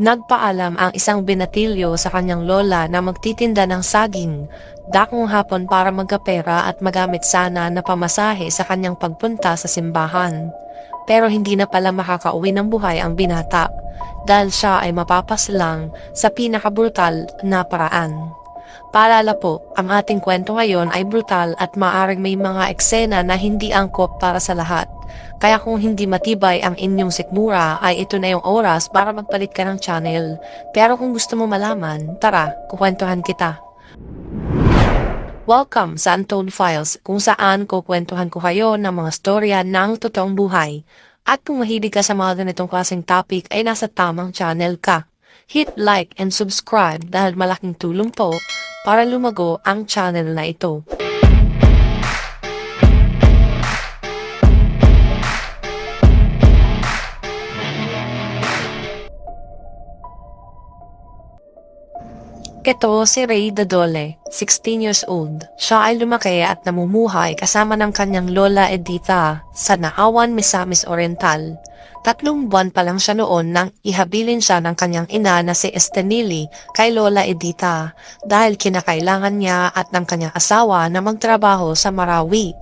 Nagpaalam ang isang binatilyo sa kanyang lola na magtitinda ng saging, dakong hapon para magkapera at magamit sana na pamasahe sa kanyang pagpunta sa simbahan. Pero hindi na pala makakauwi ng buhay ang binata dahil siya ay mapapaslang sa pinakabrutal na paraan. Paalala po, ang ating kwento ngayon ay brutal at maaring may mga eksena na hindi angkop para sa lahat. Kaya kung hindi matibay ang inyong sikmura ay ito na yung oras para magpalit ka ng channel. Pero kung gusto mo malaman, tara, kukwentuhan kita. Welcome sa Untold Files kung saan kukwentuhan ko kayo ng mga storya ng totoong buhay. At kung mahilig ka sa mga ganitong klaseng topic ay nasa tamang channel ka. Hit like and subscribe dahil malaking tulong po para lumago ang channel na ito. Ito si Ray Dadole, 16 years old. Siya ay lumaki at namumuhay kasama ng kanyang lola Edita sa Naawan, Misamis Oriental. Tatlong buwan pa lang siya noon nang ihabilin siya ng kanyang ina na si Estenili kay Lola Edita dahil kinakailangan niya at ng kanyang asawa na magtrabaho sa Marawi.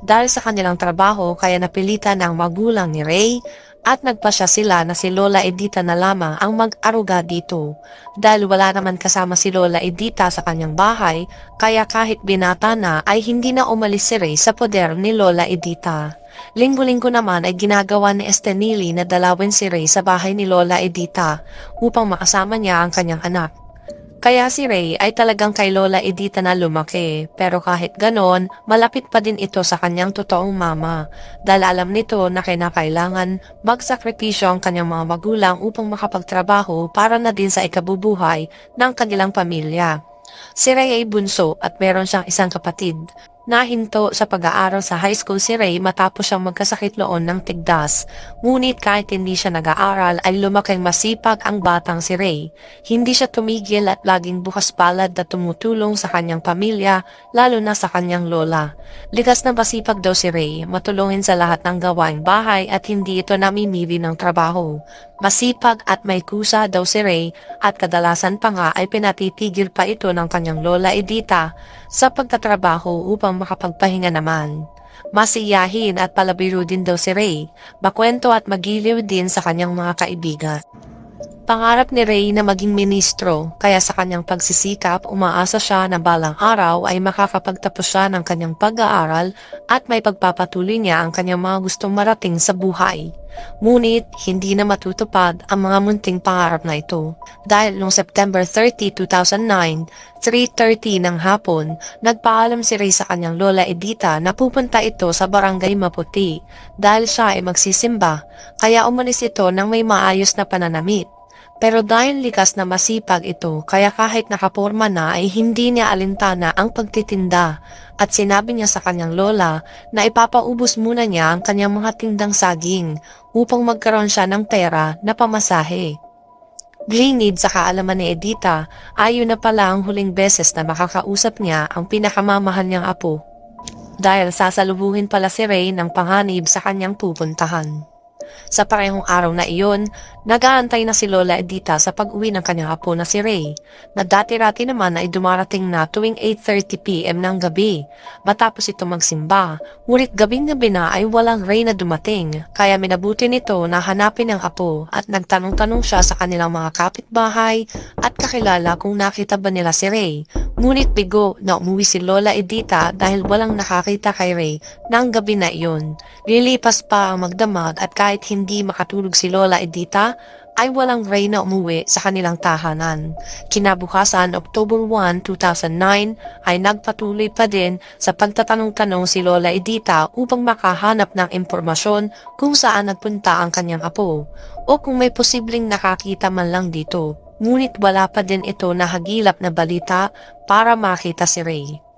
Dahil sa kanilang trabaho kaya napilitan ng magulang ni Ray at nagpasya sila na si Lola Edita na lamang ang mag-aruga dito. Dahil wala naman kasama si Lola Edita sa kanyang bahay, kaya kahit binata na ay hindi na umalis si Ray sa poder ni Lola Edita. Linggo-linggo naman ay ginagawa ni Estenili na dalawin si Ray sa bahay ni Lola Edita upang makasama niya ang kanyang anak. Kaya si Ray ay talagang kay Lola Edita na lumaki, pero kahit ganon, malapit pa din ito sa kanyang totoong mama, dahil alam nito na kinakailangan magsakripisyo ang kanyang mga magulang upang makapagtrabaho para na din sa ikabubuhay ng kanilang pamilya. Si Ray ay bunso at meron siyang isang kapatid. Nahinto sa pag-aaral sa high school si Ray matapos siyang magkasakit noon ng tigdas. Ngunit kahit hindi siya nag-aaral ay lumaking masipag ang batang si Ray. Hindi siya tumigil at laging bukas palad na tumutulong sa kanyang pamilya, lalo na sa kanyang lola. Likas na masipag daw si Ray, matulungin sa lahat ng gawaing bahay at hindi ito namimili ng trabaho. Masipag at may kusa daw si Ray at kadalasan pa nga ay pinatitigil pa ito ng kanyang lola Edita sa pagtatrabaho upang makapagpahinga naman. Masiyahin at palabiro din daw si Ray, makwento at magiliw din sa kanyang mga kaibigan. Pangarap ni Ray na maging ministro, kaya sa kanyang pagsisikap, umaasa siya na balang araw ay makakapagtapos siya ng kanyang pag-aaral at may pagpapatuloy niya ang kanyang mga gustong marating sa buhay. Ngunit, hindi na matutupad ang mga munting pangarap na ito. Dahil noong September 30, 2009, 3.30 ng hapon, nagpaalam si Ray sa kanyang lola Edita na pupunta ito sa barangay Maputi dahil siya ay magsisimba, kaya umalis ito ng may maayos na pananamit. Pero dahil likas na masipag ito, kaya kahit nakaporma na ay hindi niya alintana ang pagtitinda at sinabi niya sa kanyang lola na ipapaubos muna niya ang kanyang mga tindang saging upang magkaroon siya ng pera na pamasahe. Glinid sa kaalaman ni Edita, ayon na pala ang huling beses na makakausap niya ang pinakamamahal niyang apo. Dahil sasalubuhin pala si Ray ng panganib sa kanyang pupuntahan. Sa parehong araw na iyon, nag-aantay na si Lola Edita sa pag-uwi ng kanyang apo na si Ray, na dati-rati naman ay dumarating na tuwing 8.30pm ng gabi. Matapos ito magsimba, ngunit gabing-gabi na ay walang Ray na dumating, kaya minabuti nito na hanapin ang apo at nagtanong-tanong siya sa kanilang mga kapitbahay at kakilala kung nakita ba nila si Ray. Ngunit bigo na umuwi si Lola Edita dahil walang nakakita kay Ray ng gabi na iyon. Lilipas pa ang magdamag at kahit hindi makatulog si Lola Edita, ay walang Ray na umuwi sa kanilang tahanan. Kinabukasan, October 1, 2009, ay nagpatuloy pa din sa pagtatanong-tanong si Lola Edita upang makahanap ng impormasyon kung saan nagpunta ang kanyang apo o kung may posibleng nakakita man lang dito. Ngunit wala pa din ito nahagilap na balita para makita si Ray.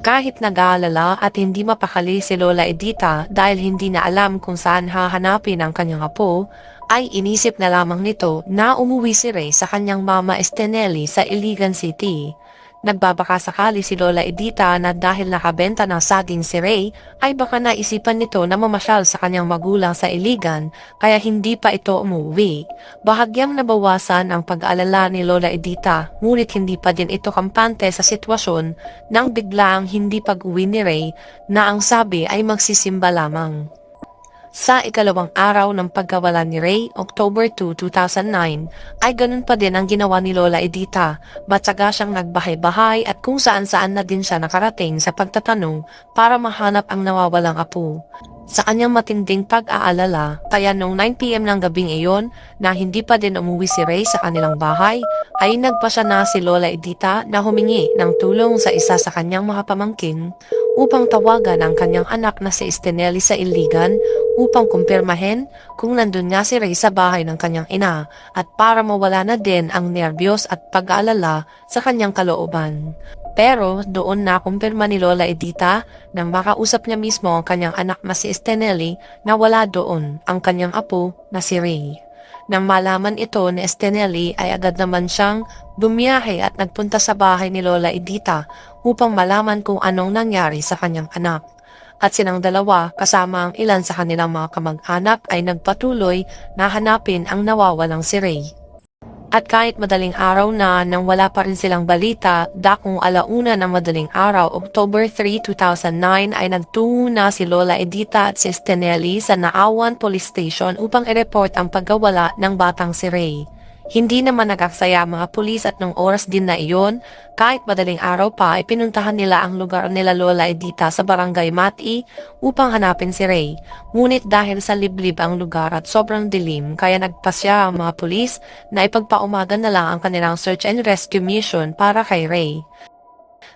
Kahit nag-aalala at hindi mapakali si Lola Edita dahil hindi na alam kung saan hahanapin ang kanyang apo, ay inisip na lamang nito na umuwi si Ray sa kanyang mama Estenelli sa Iligan City. Nagbabaka sakali si Lola Edita na dahil nakabenta ng saging si Ray, ay baka naisipan nito na mamasyal sa kanyang magulang sa Iligan kaya hindi pa ito umuwi. Bahagyang nabawasan ang pag-aalala ni Lola Edita, ngunit hindi pa din ito kampante sa sitwasyon nang biglaang hindi pag-uwi ni Ray na ang sabi ay magsisimba lamang. Sa ikalawang araw ng pagkawala ni Ray, October 2, 2009, ay ganun pa din ang ginawa ni Lola Edita. Matsaga siyang nagbahay-bahay at kung saan-saan na din siya nakarating sa pagtatanong para mahanap ang nawawalang apo. Sa kanyang matinding pag-aalala, kaya noong 9pm ng gabing iyon na hindi pa din umuwi si Ray sa kanilang bahay, ay nagpa siya na si Lola Edita na humingi ng tulong sa isa sa kanyang mga pamangkin upang tawagan ang kanyang anak na si Estenelli sa Iligan upang kumpirmahin kung nandun nga si Ray sa bahay ng kanyang ina at para mawala na din ang nerbiyos at pag-aalala sa kanyang kalooban. Pero doon na kumpirma ni Lola Edita nang makausap niya mismo ang kanyang anak na si Estenelli na wala doon ang kanyang apo na si Ray. Nang malaman ito ni Estenelli ay agad naman siyang bumiyahe at nagpunta sa bahay ni Lola Edita upang malaman kung anong nangyari sa kanyang anak. At silang dalawa kasama ang ilan sa kanilang mga kamag-anak ay nagpatuloy na hanapin ang nawawalang si Ray. At kahit madaling araw na nang wala pa rin silang balita, dakong alauna ng madaling araw, October 3, 2009 ay nagtungo na si Lola Edita at si Stenelli sa Naawan Police Station upang i-report ang pagkawala ng batang si Ray. Hindi naman nagaksaya mga pulis at nung oras din na iyon, kahit madaling araw pa ay pinuntahan nila ang lugar nila Lola Edita sa barangay Mati upang hanapin si Ray. Ngunit dahil sa liblib ang lugar at sobrang dilim, kaya nagpasya ang mga pulis na ipagpaumaga na lang ang kanilang search and rescue mission para kay Ray.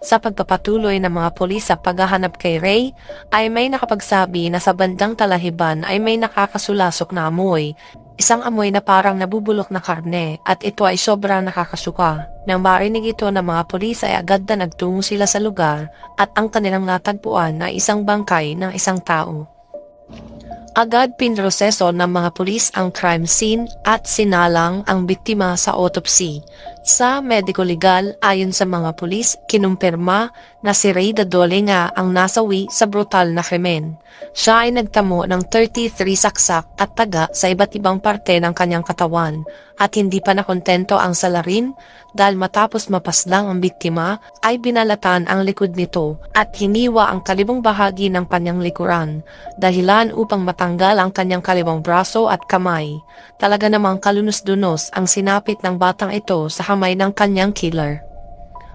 Sa pagpapatuloy ng mga pulis sa paghahanap kay Ray, ay may nakapagsabi na sa bandang talahiban ay may nakakasulasok na amoy. Isang amoy na parang nabubulok na karne at ito ay sobrang nakakasuka. Nang marinig ito ng mga pulis ay agad na nagtungo sila sa lugar at ang kanilang natagpuan ay isang bangkay ng isang tao. Agad pinroseso ng mga pulis ang crime scene at sinalang ang biktima sa autopsy. Sa medico legal, ayon sa mga pulis, kinumpirma na si Ray Dadole nga ang nasawi sa brutal na krimen. Siya ay nagtamo ng 33 saksak at taga sa iba't ibang parte ng kanyang katawan at hindi pa nakontento ang salarin dahil matapos mapaslang ang biktima ay binalatan ang likod nito at hiniwa ang kalibong bahagi ng kanyang likuran dahilan upang matanggal ang kanyang kaliwang braso at kamay. Talaga namang kalunos-dunos ang sinapit ng batang ito sa kamay ng kanyang killer.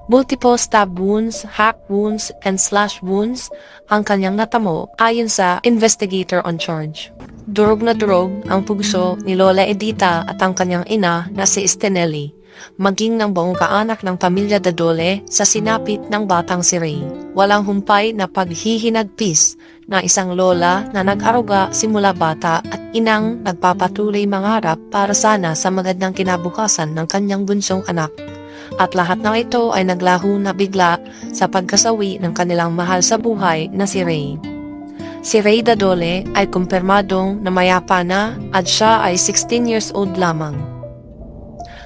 Multiple stab wounds, hack wounds, and slash wounds ang kanyang natamo ayon sa investigator on charge. Durog na durog ang pugso ni Lola Edita at ang kanyang ina na si Estenelli, maging ng buong kaanak ng pamilya Dadole sa sinapit ng batang si Ray. Walang humpay na paghihinagpis na isang lola na nag-aruga simula bata at inang nagpapatuloy mangarap para sana sa magandang kinabukasan ng kanyang bunsong anak at lahat ng ito ay naglaho na bigla sa pagkasawi ng kanilang mahal sa buhay na si Ray. Si Ray Dadole ay kumpirmadong na mayapa na at siya ay 16 years old lamang.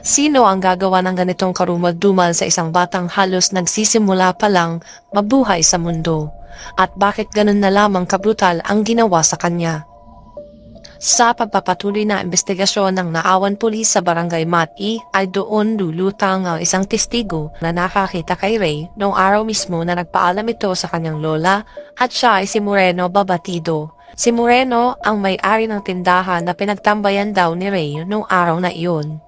Sino ang gagawa ng ganitong karumal-dumal sa isang batang halos nagsisimula pa lang mabuhay sa mundo? At bakit ganun na lamang kabrutal ang ginawa sa kanya? Sa pagpapatuloy na investigasyon ng naawan pulis sa barangay Mati ay doon lulutang ang isang testigo na nakakita kay Ray noong araw mismo na nagpaalam ito sa kanyang lola at siya ay si Moreno Babatido. Si Moreno ang may-ari ng tindahan na pinagtambayan daw ni Ray noong araw na iyon.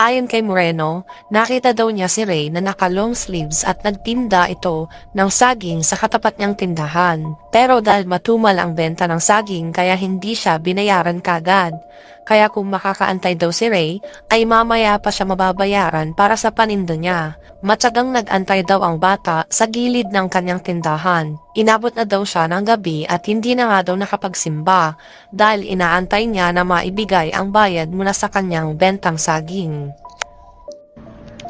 Ayon kay Moreno, nakita daw niya si Ray na naka-long sleeves at nagtinda ito ng saging sa katapat niyang tindahan. Pero dahil matumal ang benta ng saging kaya hindi siya binayaran kagad. Kaya kung makakaantay daw si Ray, ay mamaya pa siya mababayaran para sa paninda niya. Matsagang nag-antay daw ang bata sa gilid ng kanyang tindahan. Inabot na daw siya ng gabi at hindi na nga daw nakapagsimba dahil inaantay niya na maibigay ang bayad mula sa kanyang bentang saging.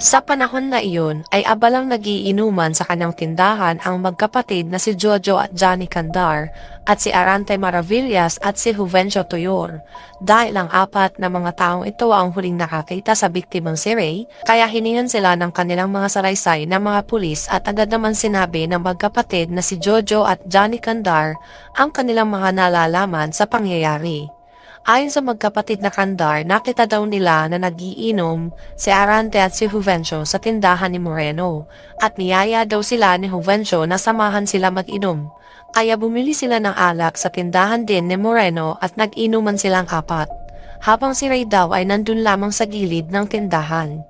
Sa panahon na iyon ay abalang nagiinuman sa kanyang tindahan ang magkapatid na si Jojo at Johnny Candar at si Arante Maravillas at si Juvencio Toyor. Dahil ang apat na mga taong ito ang huling nakakita sa biktimang si Ray, kaya hiningan sila ng kanilang mga saraysay ng mga pulis at agad naman sinabi ng magkapatid na si Jojo at Johnny Candar ang kanilang mga nalalaman sa pangyayari. Ayon sa magkapatid na Kandar, nakita daw nila na nagiinom si Arante at si Juvencio sa tindahan ni Moreno at niyaya daw sila ni Juvencio na samahan sila mag-inom. Kaya bumili sila ng alak sa tindahan din ni Moreno at nag-inuman silang apat. Habang si Ray daw ay nandun lamang sa gilid ng tindahan.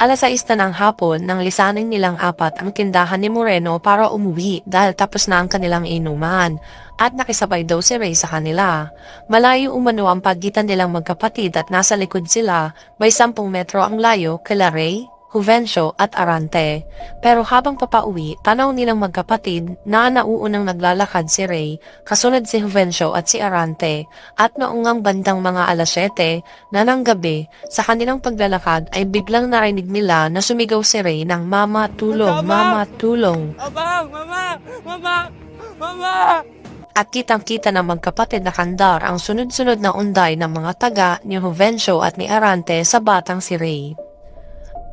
Alas 6 na ng hapon nang lisanin nilang apat ang tindahan ni Moreno para umuwi dahil tapos na ang kanilang inuman at nakisabay daw si Ray sa kanila. Malayo umano ang pagitan nilang magkapatid at nasa likod sila, may 10 metro ang layo kila Ray, Juvencio at Arante. Pero habang papauwi, tanaw nilang magkapatid na nauunang naglalakad si Ray, kasunod si Juvencio at si Arante, at noong ang bandang mga alas 7 na ng gabi, sa kanilang paglalakad ay biglang narinig nila na sumigaw si Ray ng Mama, tulong, Mama, tulong. Abang! Mama! Mama! Mama! At kitang-kita ng magkapatid na kandar ang sunod-sunod na unday ng mga taga ni Juvencio at ni Arante sa batang si Ray.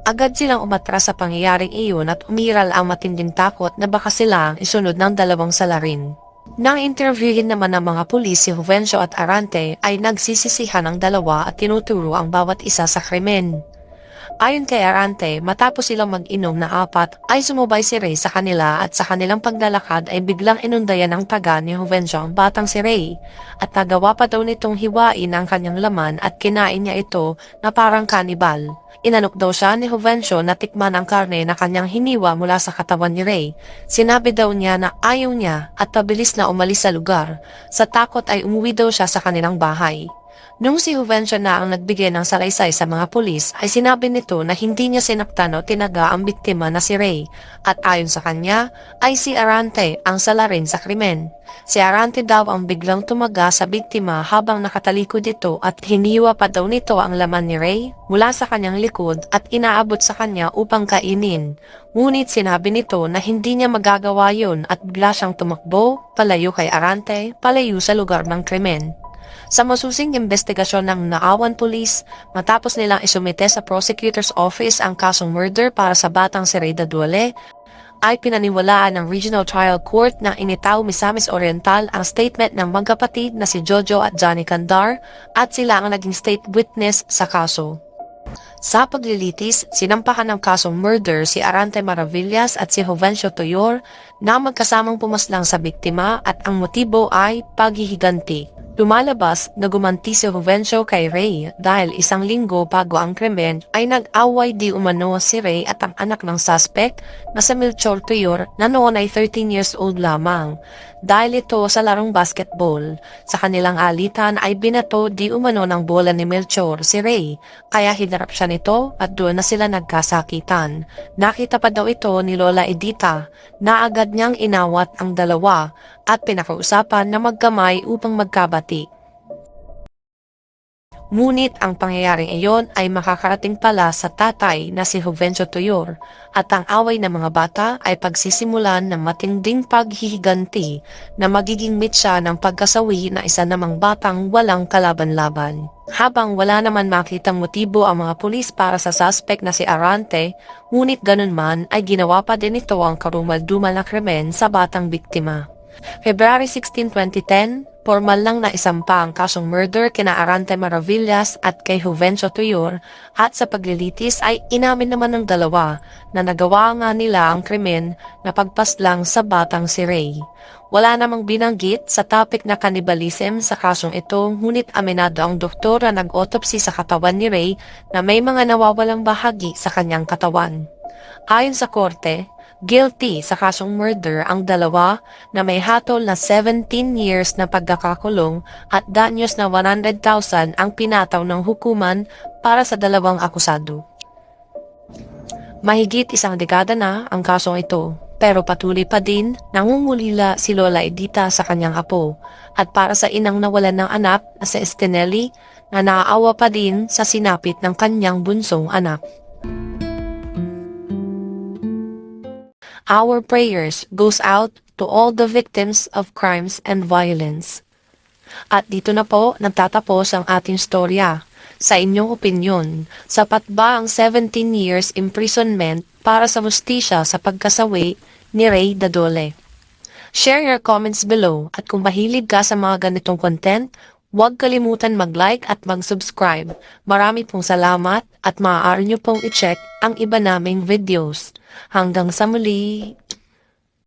Agad silang umatras sa pangyayaring iyon at umiral ang matinding takot na baka sila ang isunod ng dalawang salarin. Nang interviewin naman ng mga pulis si Juvencio at Arante ay nagsisisihan ang dalawa at tinuturo ang bawat isa sa krimen. Ayon kay Arante, matapos silang mag-inom na apat, ay sumubay si Ray sa kanila at sa kanilang paglalakad ay biglang inundayan ng taga ni Juvencio ang batang si Ray at nagawa pa daw nitong hiwain ang kanyang laman at kinain niya ito na parang kanibal. Inanok daw siya ni Juvencio na tikman ang karne na kanyang hiniwa mula sa katawan ni Ray. Sinabi daw niya na ayaw niya at pabilis na umalis sa lugar. Sa takot ay umuwi daw siya sa kanilang bahay. Nung si Juvencio na ang nagbigay ng salaysay sa mga pulis, ay sinabi nito na hindi niya sinaktan o tinaga ang biktima na si Ray, at ayon sa kanya, ay si Arante ang salarin sa krimen. Si Arante daw ang biglang tumaga sa biktima habang nakatalikod ito at hiniwa pa daw nito ang laman ni Ray mula sa kanyang likod at inaabot sa kanya upang kainin. Ngunit sinabi nito na hindi niya magagawa yun at bigla siyang tumakbo, palayo kay Arante, palayo sa lugar ng krimen. Sa masusing investigasyon ng Naawan Police, matapos nilang isumite sa prosecutor's office ang kasong murder para sa batang si Reyda Duale, ay pinaniwalaan ng Regional Trial Court na initaw Misamis Oriental ang statement ng magkapatid na si Jojo at Johnny Candar at sila ang naging state witness sa kaso. Sa paglilitis, sinampahan ng kasong murder si Arante Maravillas at si Jovencio Toyor na magkasamang pumaslang sa biktima at ang motibo ay paghihiganti. Lumalabas na gumanti si Juvencio kay Ray dahil isang linggo bago ang krimen ay nag-away di umano si Ray at ang anak ng suspect na si Melchor Tuyor na noon ay 13 years old lamang. Dahil ito sa larong basketball, sa kanilang alitan ay binato di umano ng bola ni Melchor si Ray kaya hinarap siya nito at doon na sila nagkasakitan. Nakita pa daw ito ni Lola Edita na agad niyang inawat ang dalawa at pinakausapan na magkamay upang magkabati. Ngunit ang pangyayaring iyon ay makakarating pala sa tatay na si Juvencio Toyor at ang away ng mga bata ay pagsisimulan ng matinding paghihiganti na magiging mitsa ng pagkasawi na isa namang batang walang kalaban-laban. Habang wala naman makitang motibo ang mga pulis para sa suspect na si Arante, ngunit ganun man ay ginawa pa din ito ang karumal-dumal na krimen sa batang biktima. February 16, 2010, formal lang na isampa ang kasong murder kina Arante Maravillas at kay Juvencio Tuyor at sa paglilitis ay inamin naman ng dalawa na nagawa nga nila ang krimen na pagpaslang sa batang si Ray. Wala namang binanggit sa topic na cannibalism sa kasong ito ngunit aminado ang doktor na nag-autopsy sa katawan ni Ray na may mga nawawalang bahagi sa kanyang katawan. Ayon sa korte, guilty sa kasong murder ang dalawa na may hatol na 17 years na pagkakakulong at danyos na 100,000 ang pinataw ng hukuman para sa dalawang akusado. Mahigit isang dekada na ang kasong ito, pero patuloy pa din nangungulila si Lola Edita sa kanyang apo at para sa inang nawalan ng anak na si Estinelli, na naaawa pa din sa sinapit ng kanyang bunsong anak. Our prayers goes out to all the victims of crimes and violence. At dito na po nagtatapos ang ating storya. Sa inyong opinyon, sapat ba ang 17 years imprisonment para sa mustisya sa pagkasawi ni Ray Dadole? Share your comments below at kung mahilig ka sa mga ganitong content, huwag kalimutan mag-like at mag-subscribe. Marami pong salamat at maaari nyo pong i-check ang iba naming videos. Hanggang sa muli!